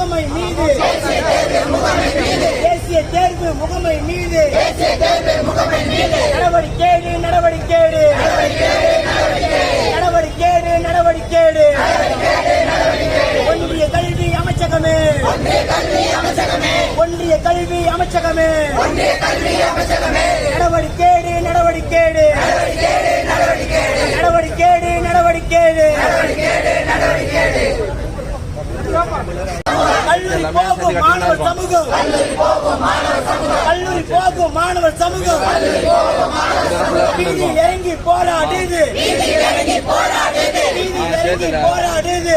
முகமை மீது. தேசிய தேர்வு முகமை மீது. நடவடிக்கை நடவடிக்கை நடவடிக்கை நடவடிக்கை ஒன்றிய கல்வி அமைச்சகமே. ஒன்றிய கல்வி அமைச்சகமே. நடவடிக்கை நடவடிக்கை நடவடிக்கை நடவடிக்கை நடவடிக்கை கல்லூரி போகும் மாணவர் சமூகம். வீதியில் இறங்கி போராடுது வீதியில் இறங்கி போராடுது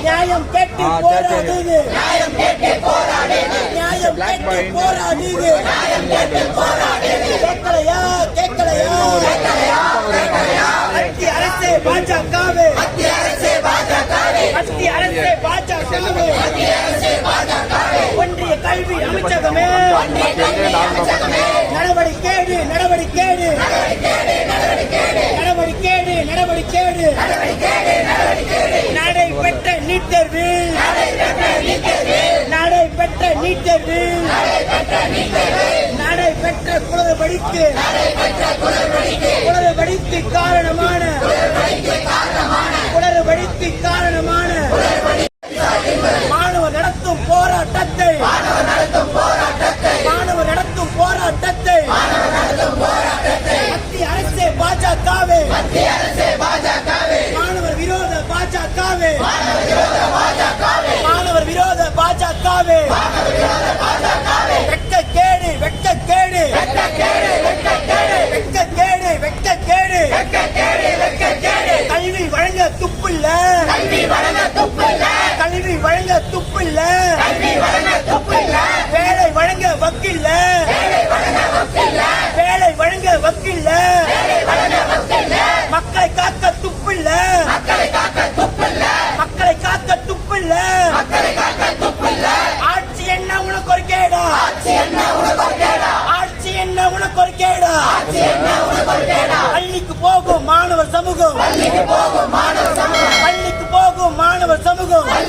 நியாயம் கேட்டு போராடுது நியாயம் கேட்டு போராடுது கேட்கலையா? கேட்கலையா? அரசே பாஜகவே மத்திய அரசே பாஜகவே ஒன்றிய கல்வி அமைச்சகமே நடவடிக்கை நடவடிக்கை நடவடிக்கை நடவடிக்கை நடைபெற்ற நீட் தேர்வு நடைபெற்ற நீட் தேர்வு நடைபெற்ற உணர்வு படித்து காரணமான குளறுபடிக்கு காரணமான மாணவர் நடத்தும் போராட்டத்தை பாஜகவே வெட்க கேடு வெட்க கேடு வெட்க கேடு வெட்க கேடு கல்வி வழங்க துப்பில்ல கல்வி வழங்க துப்பில்ல. கல்வி வழங்க துப்பில்ல. பள்ளிக்கு போகும் மாணவர் சமூகம். பள்ளிக்கு போகும் மாணவர் சமூகம். பள்ளிக்கு போகும் மாணவர்